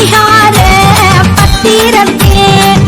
பரிகார பத்திரம். தேர்